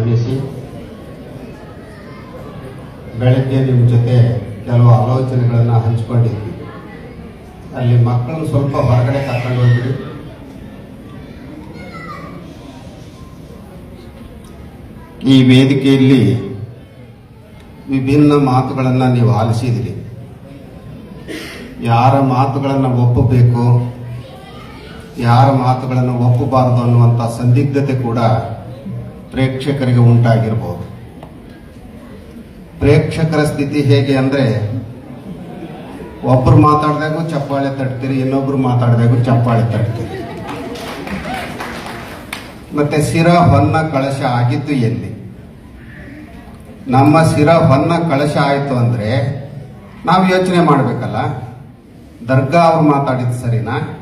ಆಗಮಿಸಿ ಬೆಳಗ್ಗೆ ನಿಮ್ಮ ಜೊತೆ ಕೆಲವು ಆಲೋಚನೆಗಳನ್ನು ಹಂಚ್ಕೊಂಡಿದ್ವಿ. ಅಲ್ಲಿ ಮಕ್ಕಳನ್ನು ಸ್ವಲ್ಪ ಹೊರಗಡೆ ಕರ್ಕೊಂಡು ಹೋಗ್ಬಿಡಿ. ಈ ವೇದಿಕೆಯಲ್ಲಿ ವಿಭಿನ್ನ ಮಾತುಗಳನ್ನು ನೀವು ಆಲಿಸಿದಿರಿ. ಯಾರ ಮಾತುಗಳನ್ನು ಒಪ್ಪಬೇಕು, ಯಾರ ಮಾತುಗಳನ್ನು ಒಪ್ಪಬಾರದು ಅನ್ನುವಂಥ ಸಂದಿಗ್ಧತೆ ಕೂಡ ಪ್ರೇಕ್ಷಕರಿಗೆ ಉಂಟಾಗಿರ್ಬೋದು. ಪ್ರೇಕ್ಷಕರ ಸ್ಥಿತಿ ಹೇಗೆ ಅಂದ್ರೆ, ಒಬ್ರು ಮಾತಾಡಿದಾಗೂ ಚಪ್ಪಾಳೆ ತಟ್ತೀರಿ, ಇನ್ನೊಬ್ರು ಮಾತಾಡಿದಾಗೂ ಚಪ್ಪಾಳೆ ತಟ್ತೀರಿ. ಮತ್ತೆ ಸಿರ ಹೊನ್ನ ಕಳಶ ಆಗಿದ್ದು ಎಲ್ಲಿ? ನಮ್ಮ ಸಿರ ಹೊನ್ನ ಕಳಶ ಆಯಿತು ಅಂದ್ರೆ, ನಾವು ಯೋಚನೆ ಮಾಡಬೇಕಲ್ಲ, ದರ್ಗಾ ಅವ್ರು ಮಾತಾಡಿದ್ ಸರಿನಾ?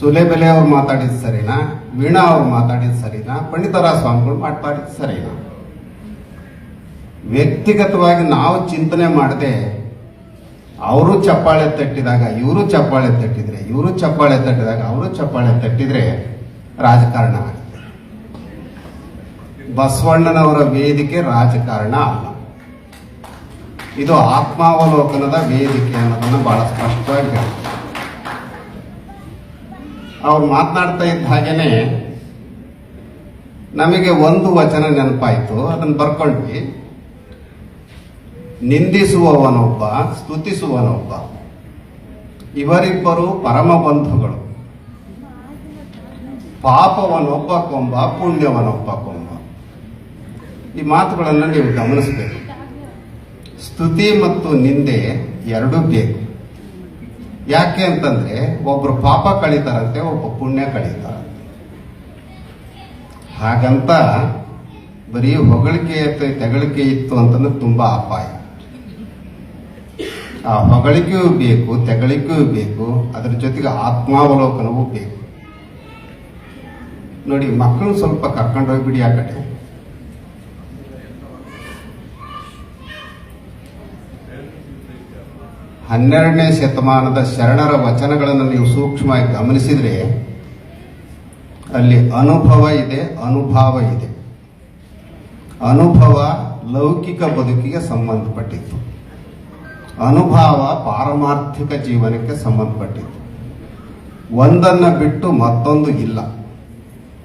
ಸುಲೇಬೆಲೆ ಅವ್ರು ಮಾತಾಡಿದ ಸರಿನಾ? ವೀಣಾ ಅವ್ರು ಮಾತಾಡಿದ ಸರಿನಾ? ಪಂಡಿತರ ಸ್ವಾಮಿಗಳು ಮಾತಾಡಿದ ಸರಿನಾ? ವ್ಯಕ್ತಿಗತವಾಗಿ ನಾವು ಚಿಂತನೆ ಮಾಡದೆ ಅವರು ಚಪ್ಪಾಳೆ ತಟ್ಟಿದಾಗ, ಇವರು ಚಪ್ಪಾಳೆ ತಟ್ಟಿದ್ರೆ, ಇವರು ಚಪ್ಪಾಳೆ ತಟ್ಟಿದಾಗ, ಅವರು ಚಪ್ಪಾಳೆ ತಟ್ಟಿದ್ರೆ ರಾಜಕಾರಣ ಆಗುತ್ತೆ ಬಸವಣ್ಣನವರ ವೇದಿಕೆ ರಾಜಕಾರಣ ಅಲ್ಲ. ಇದು ಆತ್ಮಾವಲೋಕನದ ವೇದಿಕೆ ಅನ್ನೋದನ್ನು ಬಹಳ ಸ್ಪಷ್ಟವಾಗಿ ಹೇಳ್ತಾರೆ. ಅವ್ರು ಮಾತನಾಡ್ತಾ ಇದ್ದ ಹಾಗೇನೆ ನಮಗೆ ಒಂದು ವಚನ ನೆನಪಾಯಿತು, ಅದನ್ನು ಬರ್ಕೊಂಡ್ವಿ ನಿಂದಿಸುವವನೊಬ್ಬ, ಸ್ತುತಿಸುವನೊಬ್ಬ. ಇವರಿಬ್ಬರು ಪರಮ ಬಂಧುಗಳು. ಪಾಪವನೊಬ್ಬ ಕೊಂಬ, ಪುಣ್ಯವನೊಬ್ಬ ಕೊಂಬ. ಈ ಮಾತುಗಳನ್ನು ನೀವು ಗಮನಿಸಬೇಕು. ಸ್ತುತಿ ಮತ್ತು ನಿಂದೆ ಎರಡೂ ಬೇಕು. ಯಾಕೆ ಅಂತಂದ್ರೆ ಒಬ್ರು ಪಾಪ ಕಳೀತಾರಂತೆ, ಒಬ್ಬ ಪುಣ್ಯ ಕಳೀತಾರಂತೆ. ಹಾಗಂತ ಬರೀ ಹೊಗಳಿಕೆ ತೆಗಳಿಕೆ ಇತ್ತು ಅಂತಂದ್ರೆ ತುಂಬಾ ಅಪಾಯ. ಆ ಹೊಗಳಿಕೆಯೂ ಬೇಕು, ತೆಗಳಿಕೆಯೂ ಬೇಕು, ಅದ್ರ ಜೊತೆಗೆ ಆತ್ಮಾವಲೋಕನವೂ ಬೇಕು. ನೋಡಿ, ಮಕ್ಕಳು ಸ್ವಲ್ಪ ಕರ್ಕೊಂಡು ಹೋಗ್ಬಿಡಿ ಆ ಕಡೆ. ಹನ್ನೆರಡನೇ ಶತಮಾನದ ಶರಣರ ವಚನಗಳನ್ನು ನೀವು ಸೂಕ್ಷ್ಮವಾಗಿ ಗಮನಿಸಿದರೆ ಅಲ್ಲಿ ಅನುಭವ ಇದೆ, ಅನುಭಾವ ಇದೆ. ಅನುಭವ ಲೌಕಿಕ ಬದುಕಿಗೆ ಸಂಬಂಧಪಟ್ಟಿತ್ತು. ಅನುಭವ ಪಾರಮಾರ್ಥಿಕ ಜೀವನಕ್ಕೆ ಸಂಬಂಧಪಟ್ಟಿತ್ತು. ಒಂದನ್ನ ಬಿಟ್ಟು ಮತ್ತೊಂದು ಇಲ್ಲ.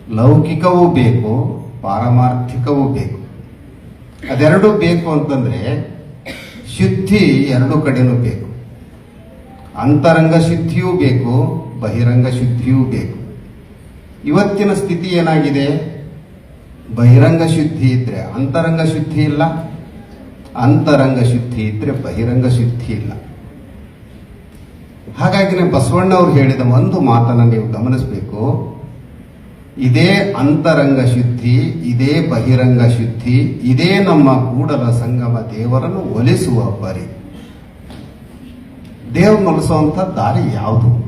ಲೌಕಿಕವೂ ಬೇಕು, ಪಾರಮಾರ್ಥಿಕವೂ ಬೇಕು. ಅದೆರಡೂ ಬೇಕು ಅಂತಂದ್ರೆ, ಶುದ್ಧಿ ಎರಡು ಕಡೆನೂ ಬೇಕು. ಅಂತರಂಗ ಶುದ್ಧಿಯೂ ಬೇಕು, ಬಹಿರಂಗ ಶುದ್ಧಿಯೂ ಬೇಕು. ಇವತ್ತಿನ ಸ್ಥಿತಿ ಏನಾಗಿದೆ? ಬಹಿರಂಗ ಶುದ್ಧಿ ಇದ್ರೆ ಅಂತರಂಗ ಶುದ್ಧಿ ಇಲ್ಲ, ಅಂತರಂಗ ಶುದ್ಧಿ ಇದ್ರೆ ಬಹಿರಂಗ ಶುದ್ಧಿ ಇಲ್ಲ. ಹಾಗಾಗಿ ಬಸವಣ್ಣ ಅವರು ಹೇಳಿದ ಒಂದು ಮಾತನ್ನು ನೀವು ಗಮನಿಸಬೇಕು. ಇದೇ ಅಂತರಂಗ ಶುದ್ಧಿ, ಇದೇ ಬಹಿರಂಗ ಶುದ್ಧಿ, ಇದೇ ನಮ್ಮ ಕೂಡಲ ಸಂಗಮ ದೇವರನ್ನು ಒಲಿಸುವ ಬರಿ. ದೇವ್ರನ್ನ ಒಲಿಸುವಂತ ದಾರಿ ಯಾವುದು?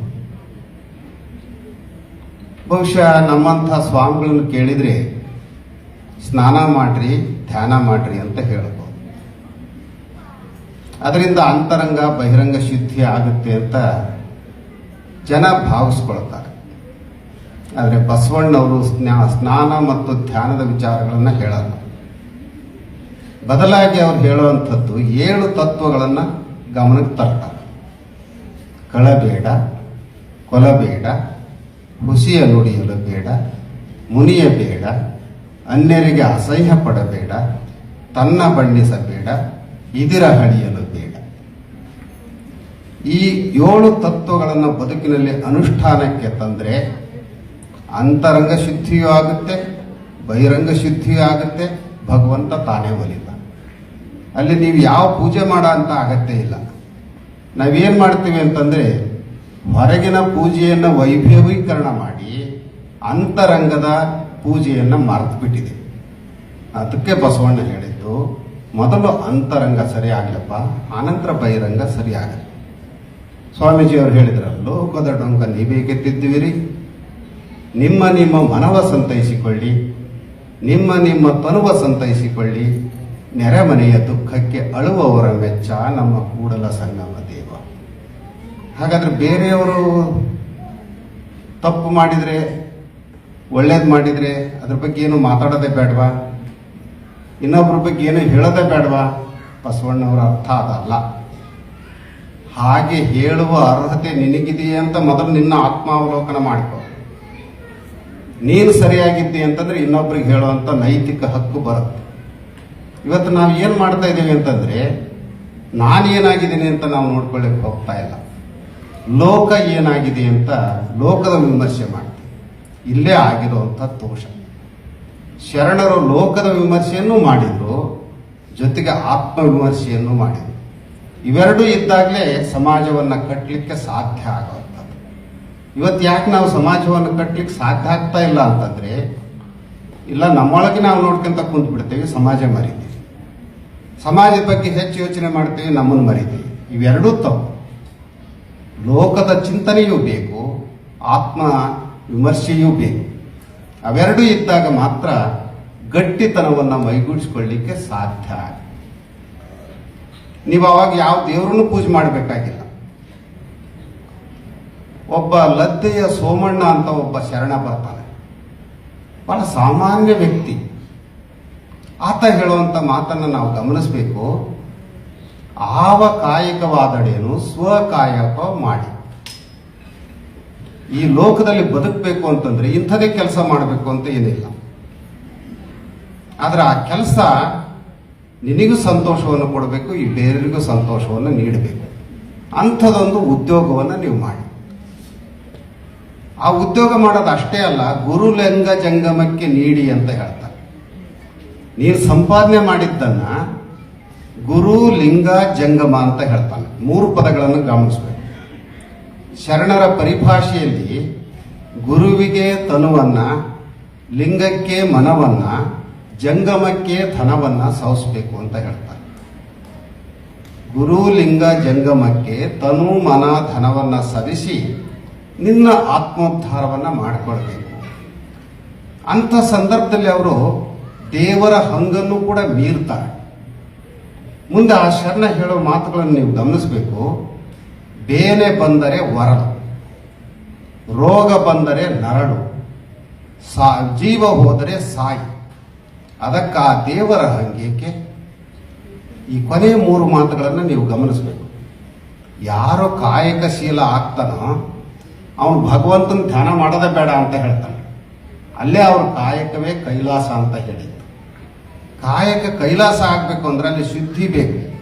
ಬಹುಶಃ ನಮ್ಮಂಥ ಸ್ವಾಮಿಗಳನ್ನು ಕೇಳಿದ್ರೆ, ಸ್ನಾನ ಮಾಡ್ರಿ, ಧ್ಯಾನ ಮಾಡ್ರಿ ಅಂತ ಹೇಳ್ಬೋದು. ಅದರಿಂದ ಅಂತರಂಗ, ಬಹಿರಂಗ ಶುದ್ಧಿ ಆಗುತ್ತೆ ಅಂತ ಜನ ಭಾವಿಸ್ಕೊಳ್ತಾರೆ. ಆದರೆ ಬಸವಣ್ಣವರು ಸ್ನಾ- ಸ್ನಾನ ಮತ್ತು ಧ್ಯಾನದ ವಿಚಾರಗಳನ್ನು ಹೇಳಲ್ಲ. ಬದಲಾಗಿ ಅವ್ರು ಹೇಳುವಂಥದ್ದು ಏಳು ತತ್ವಗಳನ್ನು ಗಮನಕ್ಕೆ ತರ್ತಾರೆ. ಕಳಬೇಡ, ಕೊಲಬೇಡ, ಹುಸಿಯ ನುಡಿಯಲು ಬೇಡ ಮುನಿಯಬೇಡ ಅನ್ಯರಿಗೆ ಅಸಹ್ಯ ಪಡಬೇಡ, ತನ್ನ ಬಣ್ಣಿಸಬೇಡ, ಇದಿರ ಹಳಿಯಲು ಬೇಡ. ಈ ಏಳು ತತ್ವಗಳನ್ನು ಬದುಕಿನಲ್ಲಿ ಅನುಷ್ಠಾನಕ್ಕೆ ತಂದರೆ ಅಂತರಂಗ ಶುದ್ಧಿಯೂ ಆಗುತ್ತೆ, ಬಹಿರಂಗ ಶುದ್ಧಿಯೂ ಆಗುತ್ತೆ, ಭಗವಂತ ತಾನೇ ಒಲಿತ. ಅಲ್ಲಿ ನೀವು ಯಾವ ಪೂಜೆ ಮಾಡ ಅಂತ ಅಗತ್ಯ ಇಲ್ಲ. ನಾವೇನ್ ಮಾಡ್ತೀವಿ ಅಂತಂದ್ರೆ ಹೊರಗಿನ ಪೂಜೆಯನ್ನು ವೈಭವೀಕರಣ ಮಾಡಿ ಅಂತರಂಗದ ಪೂಜೆಯನ್ನ ಮರೆತು ಬಿಟ್ಟಿದೆ ಅದಕ್ಕೆ ಬಸವಣ್ಣ ಹೇಳಿದ್ದು, ಮೊದಲು ಅಂತರಂಗ ಸರಿ ಆಗ್ಲಪ್ಪ ಆನಂತರ ಬಹಿರಂಗ ಸರಿ ಆಗಲ್ಲ ಸ್ವಾಮೀಜಿಯವರು ಹೇಳಿದ್ರ ಲೋಕದ ಡೊಂಕ ನೀವೇ ಗೆದ್ದಿದ್ದೀರಿ ನಿಮ್ಮ ನಿಮ್ಮ ಮನವ ಸಂತೈಸಿಕೊಳ್ಳಿ. ನಿಮ್ಮ ನಿಮ್ಮ ತನುವ ಸಂತೈಸಿಕೊಳ್ಳಿ. ನೆರೆಮನೆಯ ದುಃಖಕ್ಕೆ ಅಳುವವರ ಮೆಚ್ಚ ನಮ್ಮ ಕೂಡಲ ಸಂಗಮ ದೇವ ಹಾಗಾದ್ರೆ ಬೇರೆಯವರು ತಪ್ಪು ಮಾಡಿದ್ರೆ, ಒಳ್ಳೇದು ಮಾಡಿದ್ರೆ ಅದ್ರ ಬಗ್ಗೆ ಏನು ಮಾತಾಡೋದೇ ಬೇಡವಾ? ಇನ್ನೊಬ್ಬರ ಬಗ್ಗೆ ಏನು ಹೇಳೋದೇ ಬೇಡವಾ? ಬಸವಣ್ಣವರ ಅರ್ಥ ಅದಲ್ಲ. ಹಾಗೆ ಹೇಳುವ ಅರ್ಹತೆ ನಿನಗಿದೆಯೇ ಅಂತ ಮೊದಲು ನಿನ್ನ ಆತ್ಮಾವಲೋಕನ ಮಾಡಿಕೊ. ನೀನು ಸರಿಯಾಗಿದ್ದೆ ಅಂತಂದ್ರೆ ಇನ್ನೊಬ್ರಿಗೆ ಹೇಳುವಂತ ನೈತಿಕ ಹಕ್ಕು ಬರುತ್ತೆ. ಇವತ್ತು ನಾವು ಏನು ಮಾಡ್ತಾ ಇದ್ದೀವಿ ಅಂತಂದ್ರೆ ನಾನು ಏನಾಗಿದ್ದೀನಿ ಅಂತ ನಾವು ನೋಡ್ಕೊಳ್ಳಿಕ್ಕೆ ಹೋಗ್ತಾ ಇಲ್ಲ. ಲೋಕ ಏನಾಗಿದೆ ಅಂತ ಲೋಕದ ವಿಮರ್ಶೆ ಮಾಡ್ತೀವಿ. ಇಲ್ಲೇ ಆಗಿರುವಂಥ ದೋಷ. ಶರಣರು ಲೋಕದ ವಿಮರ್ಶೆಯನ್ನು ಮಾಡಿದ್ರು, ಜೊತೆಗೆ ಆತ್ಮ ವಿಮರ್ಶೆಯನ್ನು ಮಾಡಿದ್ರು. ಇವೆರಡೂ ಇದ್ದಾಗಲೇ ಸಮಾಜವನ್ನ ಕಟ್ಟಲಿಕ್ಕೆ ಸಾಧ್ಯ ಆಗುವಂಥದ್ದು ಇವತ್ತು ಯಾಕೆ ನಾವು ಸಮಾಜವನ್ನು ಕಟ್ಟಲಿಕ್ಕೆ ಸಾಧ್ಯ ಆಗ್ತಾ ಇಲ್ಲ ಅಂತಂದ್ರೆ, ಇಲ್ಲ, ನಮ್ಮೊಳಗೆ ನಾವು ನೋಡ್ಕೊಂತ ಕುಂತ್ ಬಿಡ್ತೇವೆ ಸಮಾಜ ಮರಿತೀವಿ. ಸಮಾಜದ ಬಗ್ಗೆ ಹೆಚ್ಚು ಯೋಚನೆ ಮಾಡ್ತೇವೆ, ನಮ್ಮನ್ನು ಮರಿತೀವಿ. ಇವೆರಡೂ ತಪ್ಪು. ಲೋಕದ ಚಿಂತನೆಯೂ ಬೇಕು, ಆತ್ಮ ವಿಮರ್ಶೆಯೂ ಬೇಕು. ಅವೆರಡೂ ಇದ್ದಾಗ ಮಾತ್ರ ಗಟ್ಟಿತನವನ್ನು ಮೈಗೂಡಿಸ್ಕೊಳ್ಳಿಕ್ಕೆ ಸಾಧ್ಯ ನೀವು ಅವಾಗ ಯಾವ ದೇವರನ್ನು ಪೂಜೆ ಮಾಡಬೇಕಾಗಿಲ್ಲ. ಒಬ್ಬ ಲದ್ದೆಯ ಸೋಮಣ್ಣ ಅಂತ ಒಬ್ಬ ಶರಣ ಬರ್ತಾನೆ. ಬಹಳ ಸಾಮಾನ್ಯ ವ್ಯಕ್ತಿ. ಆತ ಹೇಳುವಂತ ಮಾತನ್ನು ನಾವು ಗಮನಿಸಬೇಕು. ಆವ ಕಾಯಕವಾದಡೇನು ಸ್ವಕಾಯಕ ಮಾಡಿ. ಈ ಲೋಕದಲ್ಲಿ ಬದುಕಬೇಕು ಅಂತಂದ್ರೆ ಇಂಥದೇ ಕೆಲಸ ಮಾಡಬೇಕು ಅಂತ ಏನಿಲ್ಲ. ಆದ್ರೆ ಆ ಕೆಲಸ ನಿನಗೂ ಸಂತೋಷವನ್ನು ಕೊಡಬೇಕು, ಈ ಬೇರೆಯವರಿಗೂ ಸಂತೋಷವನ್ನು ನೀಡಬೇಕು. ಅಂಥದೊಂದು ಉದ್ಯೋಗವನ್ನು ನೀವು ಮಾಡಿ. ಆ ಉದ್ಯೋಗ ಮಾಡೋದು ಅಷ್ಟೇ ಅಲ್ಲ, ಗುರುಲಿಂಗ ಜಂಗಮಕ್ಕೆ ನೀಡಿ ಅಂತ ಹೇಳ್ತಾರೆ. ನೀನು ಸಂಪಾದನೆ ಮಾಡಿದ್ದನ್ನ ಗುರು ಲಿಂಗ ಜಂಗಮ ಅಂತ ಹೇಳ್ತಾನೆ. ಮೂರು ಪದಗಳನ್ನು ಗಮನಿಸಬೇಕು. ಶರಣರ ಪರಿಭಾಷೆಯಲ್ಲಿ ಗುರುವಿಗೆ ತನುವನ್ನ, ಲಿಂಗಕ್ಕೆ ಮನವನ್ನ, ಜಂಗಮಕ್ಕೆ ಧನವನ್ನ ಸವಿಸಬೇಕು ಅಂತ ಹೇಳ್ತಾರೆ. ಗುರು ಲಿಂಗ ಜಂಗಮಕ್ಕೆ ತನು ಮನ ಧನವನ್ನ ಸವಿಸಿ ನಿನ್ನ ಆತ್ಮೋದ್ಧಾರವನ್ನ ಮಾಡಿಕೊಳ್ಬೇಕು. ಅಂತ ಸಂದರ್ಭದಲ್ಲಿ ಅವರು ದೇವರ ಹಂಗನ್ನು ಕೂಡ ಮೀರ್ತಾರೆ. ಮುಂದೆ ಆ ಶರಣ ಹೇಳೋ ಮಾತುಗಳನ್ನು ನೀವು ಗಮನಿಸಬೇಕು. ಬೇನೆ ಬಂದರೆ ವರಲು ರೋಗ ಬಂದರೆ ನರಳು, ಸಾ ಜೀವ ಹೋದರೆ ಸಾಯಿ. ಅದಕ್ಕೆ ಆ ದೇವರ ಹಂಗೇಕೆ? ಈ ಕೊನೆ ಮೂರು ಮಾತುಗಳನ್ನು ನೀವು ಗಮನಿಸಬೇಕು. ಯಾರು ಕಾಯಕಶೀಲ ಆಗ್ತಾನೋ ಅವನು ಭಗವಂತನ ಧ್ಯಾನ ಮಾಡೋದೇ ಬೇಡ ಅಂತ ಹೇಳ್ತಾನೆ. ಅಲ್ಲೇ ಅವ್ರ ಕಾಯಕವೇ ಕೈಲಾಸ ಅಂತ ಹೇಳಿದ್ದು ಕಾಯಕ ಕೈಲಾಸ ಆಗ್ಬೇಕು ಅಂದ್ರೆ ಅಲ್ಲಿ ಶುದ್ಧಿ ಬೇಕು.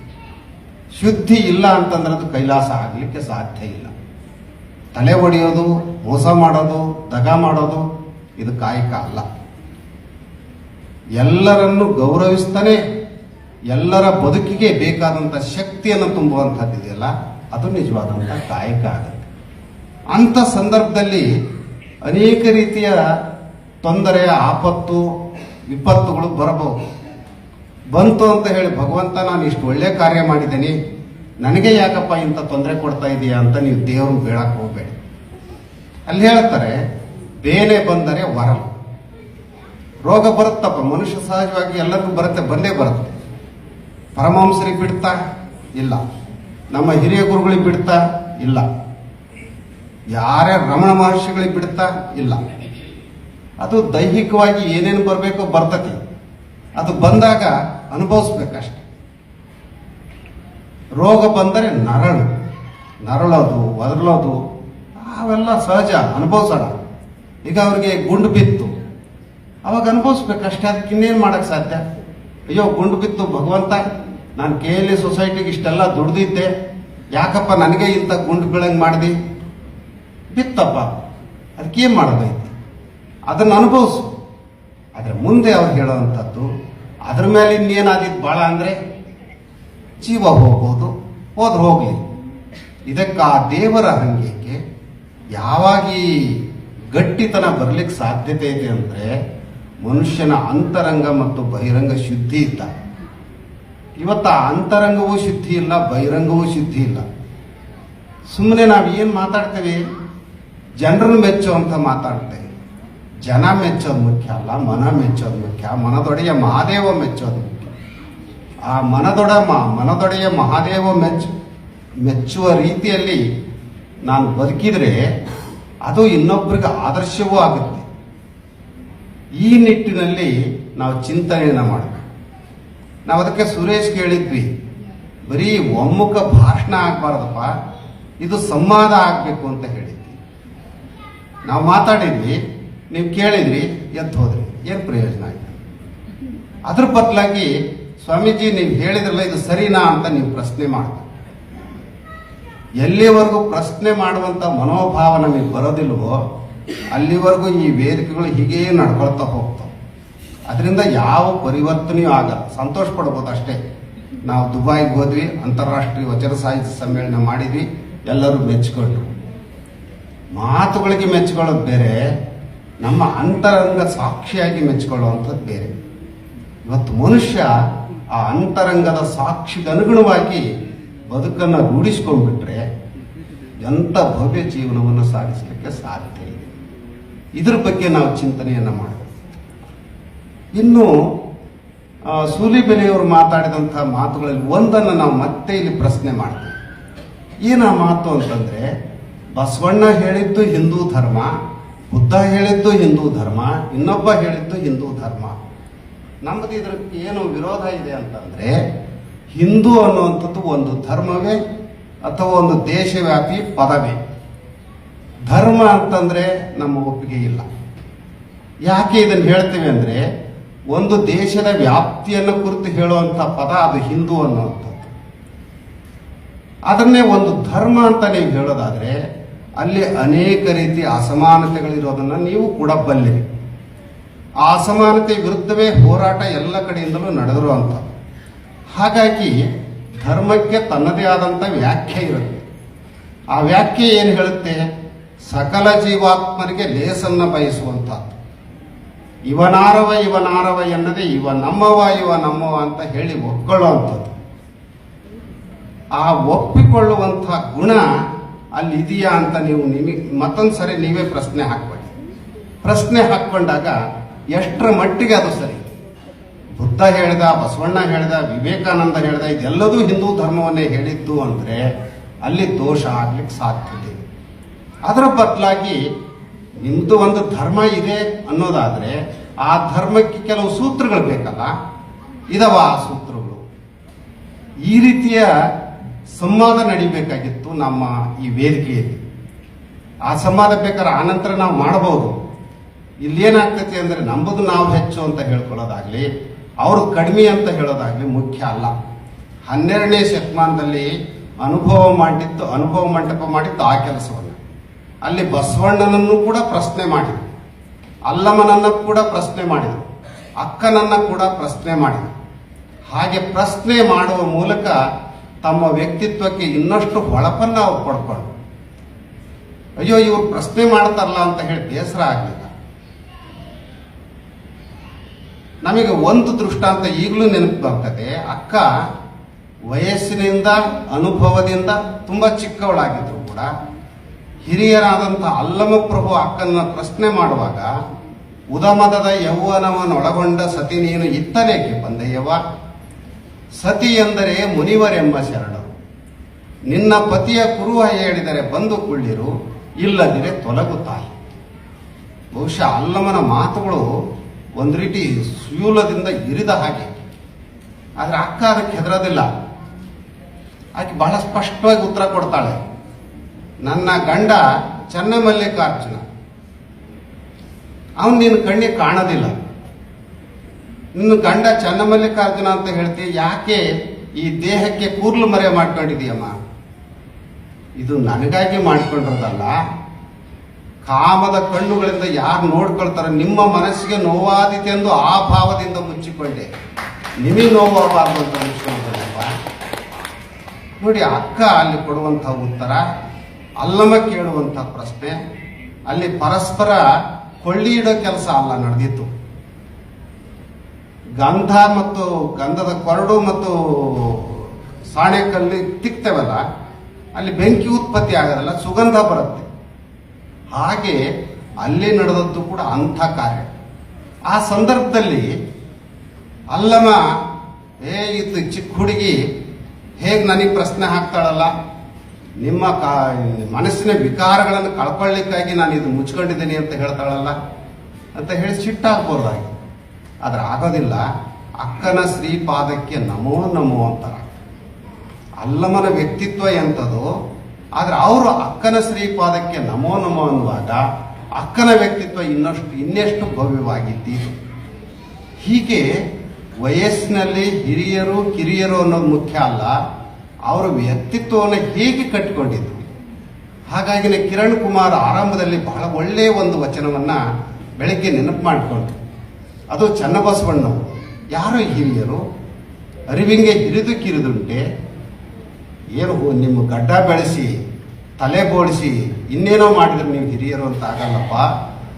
ಶುದ್ಧಿ ಇಲ್ಲ ಅಂತಂದ್ರೆ ಅದು ಕೈಲಾಸ ಆಗ್ಲಿಕ್ಕೆ ಸಾಧ್ಯ ಇಲ್ಲ. ತಲೆ ಒಡೆಯೋದು, ಮೋಸ ಮಾಡೋದು, ದಗ ಮಾಡೋದು, ಇದು ಕಾಯಕ ಅಲ್ಲ. ಎಲ್ಲರನ್ನು ಗೌರವಿಸ್ತಾನೆ, ಎಲ್ಲರ ಬದುಕಿಗೆ ಬೇಕಾದಂತ ಶಕ್ತಿಯನ್ನು ತುಂಬುವಂಥದ್ದಿದೆಯಲ್ಲ ಅದು ನಿಜವಾದಂಥ ಕಾಯಕ ಆಗುತ್ತೆ. ಅಂತ ಸಂದರ್ಭದಲ್ಲಿ ಅನೇಕ ರೀತಿಯ ತೊಂದರೆ, ಆಪತ್ತು, ವಿಪತ್ತುಗಳು ಬರಬಹುದು. ಬಂತು ಅಂತ ಹೇಳಿ, ಭಗವಂತ ನಾನು ಇಷ್ಟು ಒಳ್ಳೆ ಕಾರ್ಯ ಮಾಡಿದ್ದೀನಿ. ನನಗೆ ಯಾಕಪ್ಪ ಇಂಥ ತೊಂದರೆ ಕೊಡ್ತಾ ಇದೆಯಾ ಅಂತ ನೀವು ದೇವರು ಬೇಡಕ್ ಹೋಗ್ಬೇಡಿ. ಅಲ್ಲಿ ಹೇಳ್ತಾರೆ, ಬೇನೆ ಬಂದರೆ ವರ. ರೋಗ ಬರುತ್ತಪ್ಪ, ಮನುಷ್ಯ ಸಹಜವಾಗಿ ಎಲ್ಲರಿಗೂ ಬರುತ್ತೆ, ಬಂದೇ ಬರುತ್ತೆ. ಪರಮಹಂಸರಿಗೆ ಬಿಡ್ತಾ ಇಲ್ಲ. ನಮ್ಮ ಹಿರಿಯ ಗುರುಗಳಿಗೆ ಬಿಡ್ತಾ ಇಲ್ಲ. ಯಾರೇ ರಮಣ ಮಹರ್ಷಿಗಳಿಗೆ ಬಿಡ್ತಾ ಇಲ್ಲ. ಅದು ದೈಹಿಕವಾಗಿ ಏನೇನು ಬರಬೇಕೋ ಬರ್ತತಿ. ಅದು ಬಂದಾಗ ಅನುಭವಿಸ್ಬೇಕಷ್ಟೆ. ರೋಗ ಬಂದರೆ ನರಳು. ನರಳೋದು ಒದರ್ಲೋದು ಅವೆಲ್ಲ ಸಹಜ, ಅನುಭವಿಸೋಣ. ಈಗ ಅವ್ರಿಗೆ ಗುಂಡು ಬಿತ್ತು. ಅವಾಗ ಅನುಭವಿಸ್ಬೇಕಷ್ಟೇ, ಅದಕ್ಕೆ ಇನ್ನೇನು ಮಾಡೋಕ್ಕೆ ಸಾಧ್ಯ? ಅಯ್ಯೋ, ಗುಂಡು ಬಿತ್ತು, ಭಗವಂತ, ನಾನು ಕೆ ಎಲ್ ಇ ಸೊಸೈಟಿಗೆ ಇಷ್ಟೆಲ್ಲ ದುಡ್ದಿದ್ದೆ. ಯಾಕಪ್ಪ ನನಗೆ ಇಂಥ ಗುಂಡು ಬೀಳಂಗೆ ಮಾಡ್ದಿ? ಬಿತ್ತಪ್ಪ. ಅದಕ್ಕೇನು ಮಾಡೋದಾಯ್ತು ಅದನ್ನು ಅನುಭವಿಸು. ಆದರೆ ಮುಂದೆ ಅವ್ರು ಹೇಳೋವಂಥದ್ದು ಅದ್ರ ಮೇಲೆ ಇನ್ನೇನಾದಿತ್ತು ಭಾಳ ಅಂದರೆ ಜೀವ ಹೋಗ್ಬೋದು. ಹೋದ್ರೆ ಹೋಗಲಿ. ಇದಕ್ಕೆ ಆ ದೇವರ ಹಂಗೇಕೆ ಯಾವಾಗ ಈ ಗಟ್ಟಿತನ ಬರ್ಲಿಕ್ಕೆ ಸಾಧ್ಯತೆ ಇದೆ ಅಂದ್ರೆ ಮನುಷ್ಯನ ಅಂತರಂಗ ಮತ್ತು ಬಹಿರಂಗ ಶುದ್ಧಿ ಇಲ್ಲ. ಇವತ್ತು ಆ ಅಂತರಂಗವೂ ಶುದ್ಧಿ ಇಲ್ಲ, ಬಹಿರಂಗವೂ ಶುದ್ಧಿ ಇಲ್ಲ. ಸುಮ್ಮನೆ ನಾವು ಏನು ಮಾತಾಡ್ತೇವೆ? ಜನರನ್ನು ಮೆಚ್ಚುವಂತ ಮಾತಾಡ್ತೇವೆ. ಜನ ಮೆಚ್ಚೋದು ಮುಖ್ಯ ಅಲ್ಲ, ಮನ ಮೆಚ್ಚೋದು ಮುಖ್ಯ, ಮನದೊಡೆಯ ಮಹಾದೇವ ಮೆಚ್ಚೋದು ಮುಖ್ಯ. ಆ ಮನದೊಡ ಮನದೊಡೆಯ ಮಹಾದೇವ ಮೆಚ್ಚ, ಮೆಚ್ಚುವ ರೀತಿಯಲ್ಲಿ ನಾನು ಬದುಕಿದ್ರೆ ಅದು ಇನ್ನೊಬ್ಬರಿಗೆ ಆದರ್ಶವೂ ಆಗುತ್ತೆ. ಈ ನಿಟ್ಟಿನಲ್ಲಿ ನಾವು ಚಿಂತನೆಯನ್ನು ಮಾಡಬೇಕು. ನಾವು ಅದಕ್ಕೆ ಸುರೇಶ್ ಕೇಳಿದ್ವಿ, ಬರೀ ಒಮ್ಮುಖ ಭಾಷಣ ಆಗಬಾರ್ದಪ್ಪ, ಇದು ಸಂವಾದ ಆಗಬೇಕು ಅಂತ ಹೇಳಿದ್ವಿ. ನಾವು ಮಾತಾಡಿದ್ವಿ ನೀವು ಕೇಳಿದ್ರಿ, ಎದ್ದು ಹೋದ್ರಿ. ಏನ್ ಪ್ರಯೋಜನ ಆಯ್ತು? ಅದ್ರ ಬದಲಾಗಿ ಸ್ವಾಮೀಜಿ ನೀವು ಹೇಳಿದ್ರಲ್ಲ, ಇದು ಸರಿನಾ ಅಂತ ನೀವು ಪ್ರಶ್ನೆ ಮಾಡ್ತೀವಿ ಎಲ್ಲಿವರೆಗೂ ಪ್ರಶ್ನೆ ಮಾಡುವಂತ ಮನೋಭಾವ ನಮಗೆ ಬರೋದಿಲ್ವೋ, ಅಲ್ಲಿವರೆಗೂ ಈ ವೇದಿಕೆಗಳು ಹೀಗೇ ನಡ್ಕೊಳ್ತಾ ಹೋಗ್ತಾವೆ. ಅದರಿಂದ ಯಾವ ಪರಿವರ್ತನೆಯೂ ಆಗಲ್ಲ. ಸಂತೋಷ ಪಡ್ಬೋದು ಅಷ್ಟೇ. ನಾವು ದುಬೈಗೆ ಹೋದ್ವಿ, ಅಂತಾರಾಷ್ಟ್ರೀಯ ವಚನ ಸಾಹಿತ್ಯ ಸಮ್ಮೇಳನ ಮಾಡಿದ್ವಿ, ಎಲ್ಲರೂ ಮೆಚ್ಚಿಕೊಂಡ್ರು ಮಾತುಗಳಿಗೆ ಮೆಚ್ಚಿಕೊಳ್ಳೋದು ಬೇರೆ ನಮ್ಮ ಅಂತರಂಗ ಸಾಕ್ಷಿಯಾಗಿ ಮೆಚ್ಚಿಕೊಳ್ಳುವಂಥದ್ದು ಬೇರೆ. ಇವತ್ತು ಮನುಷ್ಯ ಆ ಅಂತರಂಗದ ಸಾಕ್ಷಿಗನುಗುಣವಾಗಿ ಬದುಕನ್ನು ರೂಢಿಸ್ಕೊಂಡ್ಬಿಟ್ರೆ ಎಂಥ ಭವ್ಯ ಜೀವನವನ್ನು ಸಾಧಿಸಲಿಕ್ಕೆ ಸಾಧ್ಯ ಇದೆ. ಇದ್ರ ಬಗ್ಗೆ ನಾವು ಚಿಂತನೆಯನ್ನು ಮಾಡಬೇಕು. ಇನ್ನು ಸೂಲಿಬೆಲೆಯವರು ಮಾತಾಡಿದಂತಹ ಮಾತುಗಳಲ್ಲಿ ಒಂದನ್ನು ನಾವು ಮತ್ತೆ ಇಲ್ಲಿ ಪ್ರಶ್ನೆ ಮಾಡ್ತೀವಿ. ಏನ ಮಾತು ಅಂತಂದ್ರೆ, ಬಸವಣ್ಣ ಹೇಳಿದ್ದು ಹಿಂದೂ ಧರ್ಮ ಬುದ್ಧ ಹೇಳಿದ್ದು ಹಿಂದೂ ಧರ್ಮ, ಇನ್ನೊಬ್ಬ ಹೇಳಿದ್ದು ಹಿಂದೂ ಧರ್ಮ. ನಮ್ಮದು ಇದಕ್ಕೆ ಏನು ವಿರೋಧ ಇದೆ ಅಂತಂದ್ರೆ, ಹಿಂದೂ ಅನ್ನುವಂಥದ್ದು ಒಂದು ಧರ್ಮವೇ ಅಥವಾ ಒಂದು ದೇಶವ್ಯಾಪಿ ಪದವೇ. ಧರ್ಮ ಅಂತಂದ್ರೆ ನಮ್ಮ ಒಪ್ಪಿಗೆ ಇಲ್ಲ. ಯಾಕೆ ಇದನ್ನು ಹೇಳ್ತೇವೆ ಅಂದ್ರೆ, ಒಂದು ದೇಶದ ವ್ಯಾಪ್ತಿಯನ್ನು ಕುರಿತು ಹೇಳುವಂತ ಪದ ಅದು ಹಿಂದೂ ಅನ್ನುವಂಥದ್ದು. ಅದನ್ನೇ ಒಂದು ಧರ್ಮ ಅಂತ ನೀವು ಹೇಳೋದಾದ್ರೆ ಅಲ್ಲಿ ಅನೇಕ ರೀತಿಯ ಅಸಮಾನತೆಗಳಿರೋದನ್ನ ನೀವು ಕೂಡ ಬಲ್ಲಿರಿ ಆ ಅಸಮಾನತೆ ವಿರುದ್ಧವೇ ಹೋರಾಟ ಎಲ್ಲ ಕಡೆಯಿಂದಲೂ ಅಂತ. ಹಾಗಾಗಿ ಧರ್ಮಕ್ಕೆ ತನ್ನದೇ ಆದಂಥ ವ್ಯಾಖ್ಯೆ ಇರುತ್ತೆ. ಆ ವ್ಯಾಖ್ಯೆ ಏನು ಹೇಳುತ್ತೆ? ಸಕಲ ಜೀವಾತ್ಮರಿಗೆ ಲೇಸನ್ನ ಬಯಸುವಂಥದ್ದು ಇವನಾರವ ಇವನಾರವ ಎನ್ನದೆ ಇವ ನಮ್ಮವ ಇವ ನಮ್ಮವ ಅಂತ ಹೇಳಿ ಒಪ್ಕೊಳ್ಳುವಂಥದ್ದು. ಆ ಒಪ್ಪಿಕೊಳ್ಳುವಂತಹ ಗುಣ ಅಲ್ಲಿ ಇದೆಯಾ ಅಂತ ನೀವು ನಿಮಗೆ, ಮತ್ತೊಂದು ಸರಿ ನೀವೇ ಪ್ರಶ್ನೆ ಹಾಕ್ಬೇಡಿ ಪ್ರಶ್ನೆ ಹಾಕ್ಕೊಂಡಾಗ ಎಷ್ಟರ ಮಟ್ಟಿಗೆ ಅದು ಸರಿ? ಬುದ್ಧ ಹೇಳ್ದ, ಬಸವಣ್ಣ ಹೇಳ್ದ, ವಿವೇಕಾನಂದ ಹೇಳ್ದ, ಇದೆಲ್ಲದೂ ಹಿಂದೂ ಧರ್ಮವನ್ನೇ ಹೇಳಿದ್ದು ಅಂದ್ರೆ ಅಲ್ಲಿ ದೋಷ ಆಗ್ಲಿಕ್ಕೆ ಸಾಧ್ಯತೆ ಅದರ ಬದಲಾಗಿ ನಿಮ್ದು ಒಂದು ಧರ್ಮ ಇದೆ ಅನ್ನೋದಾದ್ರೆ ಆ ಧರ್ಮಕ್ಕೆ ಕೆಲವು ಸೂತ್ರಗಳು ಬೇಕಲ್ಲ? ಇದಾವ ಆ ಸೂತ್ರಗಳು. ಈ ರೀತಿಯ ಸಂವಾದ ನಡಿಬೇಕಾಗಿತ್ತು ನಮ್ಮ ಈ ವೇದಿಕೆಯಲ್ಲಿ. ಆ ಸಂವಾದ ಬೇಕಾದ್ರೆ ಆನಂತರ ನಾವು ಮಾಡಬಹುದು. ಇಲ್ಲೇನಾಗ್ತೈತಿ ಅಂದ್ರೆ ನಂಬುದು ನಾವು ಹೆಚ್ಚು ಅಂತ ಹೇಳ್ಕೊಳ್ಳೋದಾಗ್ಲಿ, ಅವರು ಕಡಿಮೆ ಅಂತ ಹೇಳೋದಾಗ್ಲಿ ಮುಖ್ಯ ಅಲ್ಲ. ಹನ್ನೆರಡನೇ ಶತಮಾನದಲ್ಲಿ ಅನುಭವ ಮಾಡಿದ್ದು ಅನುಭವ ಮಂಟಪ ಮಾಡಿದ್ದು ಆ ಕೆಲಸವನ್ನು. ಅಲ್ಲಿ ಬಸವಣ್ಣನನ್ನು ಕೂಡ ಪ್ರಶ್ನೆ ಮಾಡಿದ್ರು. ಅಲ್ಲಮ್ಮನನ್ನು ಕೂಡ ಪ್ರಶ್ನೆ ಮಾಡಿದರು. ಅಕ್ಕನನ್ನ ಕೂಡ ಪ್ರಶ್ನೆ ಮಾಡಿದರು. ಹಾಗೆ ಪ್ರಶ್ನೆ ಮಾಡುವ ಮೂಲಕ ತಮ್ಮ ವ್ಯಕ್ತಿತ್ವಕ್ಕೆ ಇನ್ನಷ್ಟು ಹೊಳಪನ್ನ ಅವ್ರು ಪಡ್ಕೊಂಡು ಅಯ್ಯೋ, ಇವ್ರು ಪ್ರಶ್ನೆ ಮಾಡ್ತಾರಲ್ಲ ಅಂತ ಹೇಳಿ ಬೇಸರ ಆಗಲಿಲ್ಲ. ನಮಗೆ ಒಂದು ದೃಷ್ಟಾಂತ ಈಗಲೂ ನೆನಪು ಬರ್ತದೆ. ಅಕ್ಕ ವಯಸ್ಸಿನಿಂದ, ಅನುಭವದಿಂದ ತುಂಬ ಚಿಕ್ಕವಳಾಗಿದ್ರು ಕೂಡ ಹಿರಿಯರಾದಂಥ ಅಲ್ಲಮಪ್ರಭು ಅಕ್ಕನ ಪ್ರಶ್ನೆ ಮಾಡುವಾಗ, ಉದಮದದ ಯೌವನವನ್ನೊಳಗೊಂಡ ಸತಿ ನೀನು ಇತ್ತನೇಕೆ ಬಂದೆಯವ ಸತಿ ಎಂದರೆ ಮುನಿವರೆಂಬ ಶರಣರು ನಿನ್ನ ಪತಿಯ ಕುರುಹ ಹೇಳಿದರೆ ಬಂದು ಕುಳ್ಳಿರು, ಇಲ್ಲದಿರೆ ತೊಲಗು ಬಹುಶಃ ಅಲ್ಲಮನ ಮಾತುಗಳು ಒಂದು ರೀತಿ ಸುಯೂಲದಿಂದ ಇರಿದ ಹಾಗೆ. ಆದ್ರೆ ಅಕ್ಕ ಅದಕ್ಕೆ ಹೆದರೋದಿಲ್ಲ. ಆಕೆ ಬಹಳ ಸ್ಪಷ್ಟವಾಗಿ ಉತ್ತರ ಕೊಡ್ತಾಳೆ. ನನ್ನ ಗಂಡ ಚನ್ನಮಲ್ಲಿಕಾರ್ಜುನ. ಅವನು ನಿನ್ನ ಕಣ್ಣಿಗೆ ಕಾಣೋದಿಲ್ಲ. ನಿನ್ನ ಗಂಡ ಚನ್ನಮಲ್ಲಿಕಾರ್ಜುನ ಅಂತ ಹೇಳ್ತೀಯ ಯಾಕೆ ಈ ದೇಹಕ್ಕೆ ಕೂರ್ಲು ಮರೆ ಮಾಡ್ಕೊಂಡಿದೀಯಮ್ಮ ಇದು ನನಗಾಗಿ ಮಾಡ್ಕೊಂಡಿರೋದಲ್ಲ. ಕಾಮದ ಕಣ್ಣುಗಳಿಂದ ಯಾರು ನೋಡ್ಕೊಳ್ತಾರ, ನಿಮ್ಮ ಮನಸ್ಸಿಗೆ ನೋವಾದೀತೆಂದು ಆ ಭಾವದಿಂದ ಮುಚ್ಚಿಕೊಂಡೆ. ನಿಮಗೆ ನೋವಾಗಬಾರ್ದು ಅಂತ ಮುಚ್ಚಿಕೊಂಡಪ್ಪ ನೋಡಿ, ಅಕ್ಕ ಅಲ್ಲಿ ಕೊಡುವಂತಹ ಉತ್ತರ, ಅಲ್ಲಮ್ಮ ಕೇಳುವಂತಹ ಪ್ರಶ್ನೆ, ಅಲ್ಲಿ ಪರಸ್ಪರ ಕೊಳ್ಳಿ ಇಡೋ ಕೆಲಸ ಅಲ್ಲ, ನಡೆದಿತ್ತು. ಗಂಧ ಮತ್ತು ಗಂಧದ ಕೊರಡು ಮತ್ತು ಸಾಣೆಕಲ್ಲಿ ತಿಕ್ತೇವಲ್ಲ, ಅಲ್ಲಿ ಬೆಂಕಿ ಉತ್ಪತ್ತಿ ಆಗೋದಲ್ಲ, ಸುಗಂಧ ಬರುತ್ತೆ. ಹಾಗೆ ಅಲ್ಲಿ ನಡೆದದ್ದು ಕೂಡ ಅಂಥ ಕಾರ್ಯ. ಆ ಸಂದರ್ಭದಲ್ಲಿ ಅಲ್ಲಮ್ಮ, ಏ, ಇದು ಚಿಕ್ಕ ಹುಡುಗಿ, ಹೇಗೆ ನನಗೆ ಪ್ರಶ್ನೆ ಹಾಕ್ತಾಳಲ್ಲ? ನಿಮ್ಮ ಕಾ, ಮನಸ್ಸಿನ ವಿಕಾರಗಳನ್ನು ಕಳ್ಕೊಳ್ಳಿಕ್ಕಾಗಿ ನಾನು ಇದು ಮುಚ್ಕೊಂಡಿದ್ದೀನಿ ಅಂತ ಹೇಳ್ತಾಳಲ್ಲ? ಅಂತ ಹೇಳಿ ಸಿಟ್ಟಾಗ್ಬೋದಾಗಿ. ಆದ್ರೆ ಆಗೋದಿಲ್ಲ. ಅಕ್ಕನ ಶ್ರೀಪಾದಕ್ಕೆ ನಮೋ ನಮೋ ಅಂತಾರೆ. ಅಲ್ಲಮನ ವ್ಯಕ್ತಿತ್ವ ಎಂಥದ್ದು ಆದ್ರೆ ಅವರು ಅಕ್ಕನ ಶ್ರೀಪಾದಕ್ಕೆ ನಮೋ ನಮೋ ಅನ್ನುವಾಗ ಅಕ್ಕನ ವ್ಯಕ್ತಿತ್ವ ಇನ್ನಷ್ಟು, ಇನ್ನೆಷ್ಟು ಭವ್ಯವಾಗಿದ್ದೀತು. ಹೀಗೆ ವಯಸ್ಸಿನಲ್ಲಿ ಹಿರಿಯರು, ಕಿರಿಯರು ಅನ್ನೋದು ಮುಖ್ಯ ಅಲ್ಲ, ಅವರ ವ್ಯಕ್ತಿತ್ವವನ್ನು ಹೇಗೆ ಕಟ್ಟಿಕೊಂಡಿದ್ರು. ಹಾಗಾಗಿನೇ ಕಿರಣ್ ಕುಮಾರ್ ಆರಂಭದಲ್ಲಿ ಬಹಳ ಒಳ್ಳೆಯ ಒಂದು ವಚನವನ್ನ ಬೆಳಗ್ಗೆ ನೆನಪು ಮಾಡಿಕೊಂಡ್ರು. ಅದು ಚನ್ನಬಸವಣ್ಣ. ಯಾರು ಹಿರಿಯರು? ಅರಿವಿಂಗೆ ಹಿರಿದು ಕಿರಿದುಂಟೆ. ಏನು ನಿಮ್ಮ ಗಡ್ಡ ಬೆಳೆಸಿ, ತಲೆ ಬೋಳಿಸಿ, ಇನ್ನೇನೋ ಮಾಡಿದ್ರೆ ನೀವು ಹಿರಿಯರು ಅಂತ ಆಗಲ್ಲಪ್ಪ.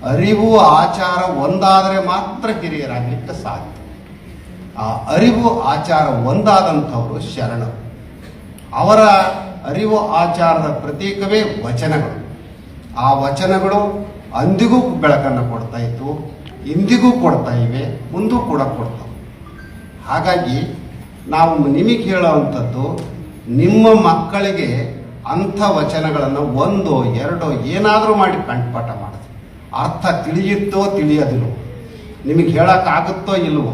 ಅರಿವು, ಆಚಾರ ಒಂದಾದರೆ ಮಾತ್ರ ಹಿರಿಯರಾಗಲಿಕ್ಕೆ ಸಾಧ್ಯ. ಆ ಅರಿವು, ಆಚಾರ ಒಂದಾದಂಥವರು ಶರಣರು ಅವರ ಅರಿವು, ಆಚಾರದ ಪ್ರತೀಕವೇ ವಚನಗಳು. ಆ ವಚನಗಳು ಅಂದಿಗೂ ಬೆಳಕನ್ನು ಕೊಡ್ತಾ ಇತ್ತು. ಇಂದಿಗೂ ಕೊಡ್ತಾ ಇವೆ, ಮುಂದೂ ಕೂಡ ಕೊಡ್ತಾವೆ. ಹಾಗಾಗಿ ನಾವು ನಿಮಗೆ ಹೇಳುವಂಥದ್ದು, ನಿಮ್ಮ ಮಕ್ಕಳಿಗೆ ಅಂಥ ವಚನಗಳನ್ನು ಒಂದೋ ಎರಡೋ ಏನಾದರೂ ಮಾಡಿ ಕಂಠಪಾಠ ಮಾಡಿಸಿ ಅರ್ಥ ತಿಳಿಯುತ್ತೋ ತಿಳಿಯೋದಿಲ್ವೋ ನಿಮಗೆ ಹೇಳೋಕ್ಕಾಗುತ್ತೋ ಇಲ್ವೋ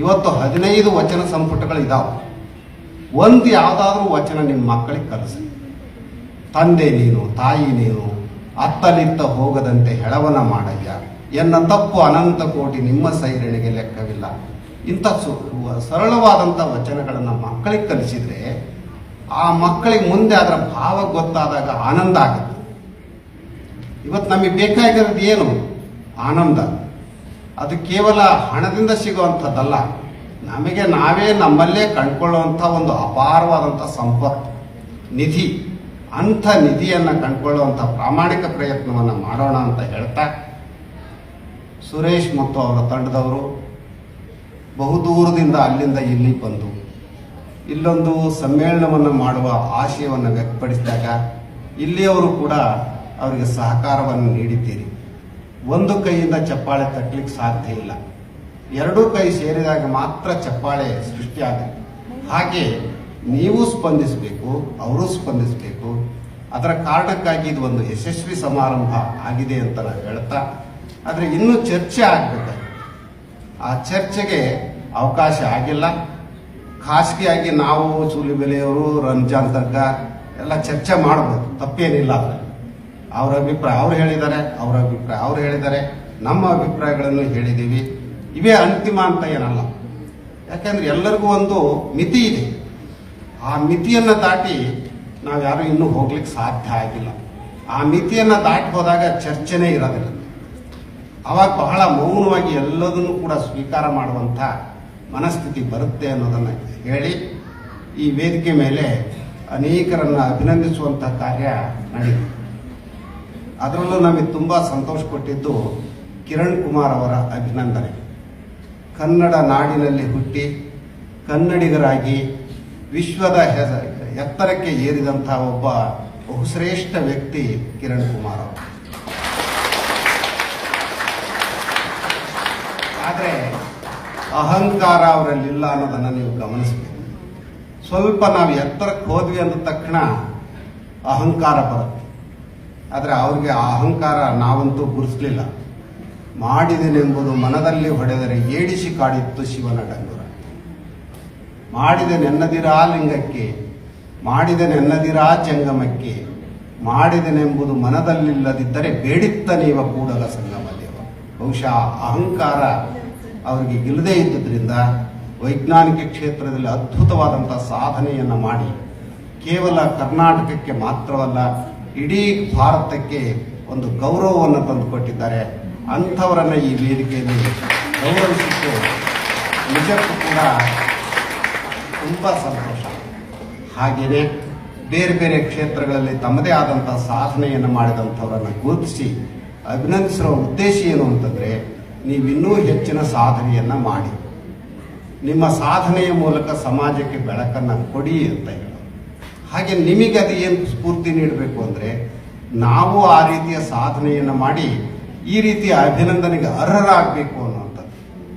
ಇವತ್ತು ಹದಿನೈದು ವಚನ ಸಂಪುಟಗಳು ಇದಾವೆ. ಒಂದು ಯಾವುದಾದ್ರೂ ವಚನ ನಿಮ್ಮ ಮಕ್ಕಳಿಗೆ ಕಲಿಸಿ. ತಂದೆ ನೀನು, ತಾಯಿ ನೀನು, ಅತ್ತಲಿತ್ತ ಹೋಗದಂತೆ ಹೆಳವನ ಮಾಡಯ್ಯ. ಎನ್ನ ತಪ್ಪು ಅನಂತ ಕೋಟಿ ನಿಮ್ಮ ಸೈರಣಿಗೆ ಲೆಕ್ಕವಿಲ್ಲ. ಇಂಥ ಸು ಸರಳವಾದಂಥ ವಚನಗಳನ್ನು ಮಕ್ಕಳಿಗೆ ಕಲಿಸಿದ್ರೆ ಆ ಮಕ್ಕಳಿಗೆ ಮುಂದೆ ಅದರ ಭಾವ ಗೊತ್ತಾದಾಗ ಆನಂದ ಆಗುತ್ತೆ. ಇವತ್ತು ನಮಗೆ ಬೇಕಾಗಿರೋದು ಏನು? ಆನಂದ. ಅದು ಕೇವಲ ಹಣದಿಂದ ಸಿಗುವಂಥದ್ದಲ್ಲ. ನಮಗೆ ನಾವೇ ನಮ್ಮಲ್ಲೇ ಕಂಡುಕೊಳ್ಳುವಂಥ ಒಂದು ಅಪಾರವಾದಂಥ ಸಂಪತ್ತು. ನಿಧಿ. ಅಂಥ ನಿಧಿಯನ್ನು ಕಂಡುಕೊಳ್ಳುವಂಥ ಪ್ರಾಮಾಣಿಕ ಪ್ರಯತ್ನವನ್ನು ಮಾಡೋಣ ಅಂತ ಹೇಳ್ತಾ ಸುರೇಶ್ ಮತ್ತು ಅವರ ತಂಡದವರು ಬಹುದೂರದಿಂದ ಅಲ್ಲಿಂದ ಇಲ್ಲಿ ಬಂದು ಇಲ್ಲೊಂದು ಸಮ್ಮೇಳನವನ್ನು ಮಾಡುವ ಆಶಯವನ್ನು ವ್ಯಕ್ತಪಡಿಸಿದಾಗ ಇಲ್ಲಿಯವರು ಕೂಡ ಅವರಿಗೆ ಸಹಕಾರವನ್ನು ನೀಡಿದ್ದೀರಿ. ಒಂದು ಕೈಯಿಂದ ಚಪ್ಪಾಳೆ ತಟ್ಟಲಿಕ್ಕೆ ಸಾಧ್ಯ ಇಲ್ಲ. ಎರಡೂ ಕೈ ಸೇರಿದಾಗ ಮಾತ್ರ ಚಪ್ಪಾಳೆ ಸೃಷ್ಟಿಯಾಗುತ್ತೆ. ಹಾಗೆ ನೀವು ಸ್ಪಂದಿಸಬೇಕು, ಅವರು ಸ್ಪಂದಿಸಬೇಕು. ಅದರ ಕಾರಣಕ್ಕಾಗಿ ಇದು ಒಂದು ಯಶಸ್ವಿ ಸಮಾರಂಭ ಆಗಿದೆ ಅಂತ ನಾವು ಹೇಳ್ತಾ ಆದರೆ ಇನ್ನೂ ಚರ್ಚೆ ಆಗಬೇಕು. ಆ ಚರ್ಚೆಗೆ ಅವಕಾಶ ಆಗಿಲ್ಲ. ಖಾಸಗಿಯಾಗಿ ನಾವು ಸೂಲಿಬೆಲೆಯವರು ರಂಜಾನ್ ತರ್ಗ ಎಲ್ಲ ಚರ್ಚೆ ಮಾಡ್ಬೋದು ತಪ್ಪೇನಿಲ್ಲ ಅವ್ರ ಅಭಿಪ್ರಾಯ ಅವ್ರು ಹೇಳಿದ್ದಾರೆ, ಅವರ ಅಭಿಪ್ರಾಯ ಅವ್ರು ಹೇಳಿದ್ದಾರೆ. ನಮ್ಮ ಅಭಿಪ್ರಾಯಗಳನ್ನು ಹೇಳಿದ್ದೀವಿ. ಇವೇ ಅಂತಿಮ ಅಂತ ಏನಲ್ಲ. ಯಾಕೆಂದ್ರೆ ಎಲ್ಲರಿಗೂ ಒಂದು ಮಿತಿ ಇದೆ. ಆ ಮಿತಿಯನ್ನು ದಾಟಿ ನಾವು ಯಾರು ಇನ್ನೂ ಹೋಗ್ಲಿಕ್ಕೆ ಸಾಧ್ಯ ಆಗಿಲ್ಲ. ಆ ಮಿತಿಯನ್ನು ದಾಟಿ ಹೋದಾಗ ಚರ್ಚೆನೇ ಇರೋದಿಲ್ಲ. ಅವಾಗ ಬಹಳ ಮೌನವಾಗಿ ಎಲ್ಲದನ್ನು ಕೂಡ ಸ್ವೀಕಾರ ಮಾಡುವಂಥ ಮನಸ್ಥಿತಿ ಬರುತ್ತೆ ಅನ್ನೋದನ್ನು ಹೇಳಿ ಈ ವೇದಿಕೆ ಮೇಲೆ ಅನೇಕರನ್ನ ಅಭಿನಂದಿಸುವಂಥ ಕಾರ್ಯ ನಡೆಯಿತು ಅದರಲ್ಲೂ ನಮಗೆ ತುಂಬ ಸಂತೋಷ ಕೊಟ್ಟಿದ್ದು ಕಿರಣ್ ಕುಮಾರ್ ಅವರ ಅಭಿನಂದನೆ. ಕನ್ನಡ ನಾಡಿನಲ್ಲಿ ಹುಟ್ಟಿ ಕನ್ನಡಿಗರಾಗಿ ವಿಶ್ವದ ಎತ್ತರಕ್ಕೆ ಏರಿದಂತಹ ಒಬ್ಬ ಬಹುಶ್ರೇಷ್ಠ ವ್ಯಕ್ತಿ ಕಿರಣ್ ಕುಮಾರ್ ಅವರು. ಆದರೆ ಅಹಂಕಾರ ಅವರಲ್ಲಿಲ್ಲ ಅನ್ನೋದನ್ನು ನೀವು ಗಮನಿಸಬೇಕು. ಸ್ವಲ್ಪ ನಾವು ಎತ್ತರಕ್ಕೆ ಹೋದ್ವಿ ಅಂದ ತಕ್ಷಣ ಅಹಂಕಾರ ಬರುತ್ತೆ. ಆದರೆ ಅವ್ರಿಗೆ ಆ ಅಹಂಕಾರ ನಾವಂತೂ ಗುರುಸ್ಲಿಲ್ಲ. ಮಾಡಿದೆನೆಂಬುದು ಮನದಲ್ಲಿ ಹೊಡೆದರೆ ಏಡಿಸಿ ಕಾಡಿತ್ತು ಶಿವನ ಡಂಗುರ. ಮಾಡಿದೆ ನೆನ್ನದಿರಾ ಲಿಂಗಕ್ಕೆ ಮಾಡಿದೆ ನೆನ್ನದಿರಾ ಚಂಗಮಕ್ಕೆ ಮಾಡಿದೆನೆಂಬುದು ಮನದಲ್ಲಿಲ್ಲದಿದ್ದರೆ ಬೇಡಿತ್ತ ನೀವ ಕೂಡಲ ಸಂಗಮ. ಬಹುಶಃ ಅಹಂಕಾರ ಅವರಿಗೆ ಗೆಲ್ಲದೇ ಇದ್ದುದರಿಂದ ವೈಜ್ಞಾನಿಕ ಕ್ಷೇತ್ರದಲ್ಲಿ ಅದ್ಭುತವಾದಂಥ ಸಾಧನೆಯನ್ನು ಮಾಡಿ ಕೇವಲ ಕರ್ನಾಟಕಕ್ಕೆ ಮಾತ್ರವಲ್ಲ, ಇಡೀ ಭಾರತಕ್ಕೆ ಒಂದು ಗೌರವವನ್ನು ತಂದುಕೊಟ್ಟಿದ್ದಾರೆ. ಅಂಥವರನ್ನು ಈ ವೇದಿಕೆಯಲ್ಲಿ ಗೌರವಿಸಿದ್ದು ನಿಜಕ್ಕೂ ಕೂಡ ತುಂಬ ಸಂತೋಷ. ಹಾಗೆಯೇ ಬೇರೆ ಬೇರೆ ಕ್ಷೇತ್ರಗಳಲ್ಲಿ ತಮ್ಮದೇ ಆದಂಥ ಸಾಧನೆಯನ್ನು ಮಾಡಿದಂಥವರನ್ನು ಗುರುತಿಸಿ ಅಭಿನಂದಿಸಿರೋ ಉದ್ದೇಶ ಏನು ಅಂತಂದರೆ, ನೀವಿನ್ನೂ ಹೆಚ್ಚಿನ ಸಾಧನೆಯನ್ನು ಮಾಡಿ. ನಿಮ್ಮ ಸಾಧನೆಯ ಮೂಲಕ ಸಮಾಜಕ್ಕೆ ಬೆಳಕನ್ನು ಕೊಡಿ ಅಂತ ಹೇಳೋದು. ಹಾಗೆ ನಿಮಗೆ ಅದು ಏನು ಸ್ಫೂರ್ತಿ ನೀಡಬೇಕು ಅಂದರೆ, ನಾವು ಆ ರೀತಿಯ ಸಾಧನೆಯನ್ನು ಮಾಡಿ, ಈ ರೀತಿಯ ಅಭಿನಂದನೆಗೆ ಅರ್ಹರಾಗಬೇಕು ಅನ್ನುವಂಥದ್ದು.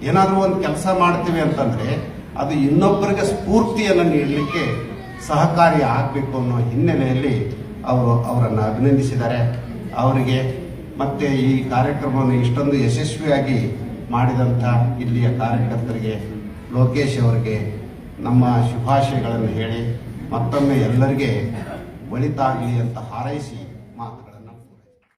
ಏನಾದರೂ ಒಂದು ಕೆಲಸ ಮಾಡ್ತೀವಿ ಅಂತಂದರೆ, ಅದು ಇನ್ನೊಬ್ಬರಿಗೆ ಸ್ಫೂರ್ತಿಯನ್ನು ನೀಡಲಿಕ್ಕೆ ಸಹಕಾರಿ ಆಗಬೇಕು ಅನ್ನೋ ಹಿನ್ನೆಲೆಯಲ್ಲಿ ಅವರು ಅವರನ್ನು ಅಭಿನಂದಿಸಿದ್ದಾರೆ. ಅವರಿಗೆ ಮತ್ತೆ ಈ ಕಾರ್ಯಕ್ರಮವನ್ನು ಇಷ್ಟೊಂದು ಯಶಸ್ವಿಯಾಗಿ ಮಾಡಿದಂಥ ಇಲ್ಲಿಯ ಕಾರ್ಯಕರ್ತರಿಗೆ ಲೋಕೇಶ್ ಅವರಿಗೆ ನಮ್ಮ ಶುಭಾಶಯಗಳನ್ನು ಹೇಳಿ ಮತ್ತೊಮ್ಮೆ ಎಲ್ಲರಿಗೆ ಒಳಿತಾಗಲಿ ಅಂತ ಹಾರೈಸಿ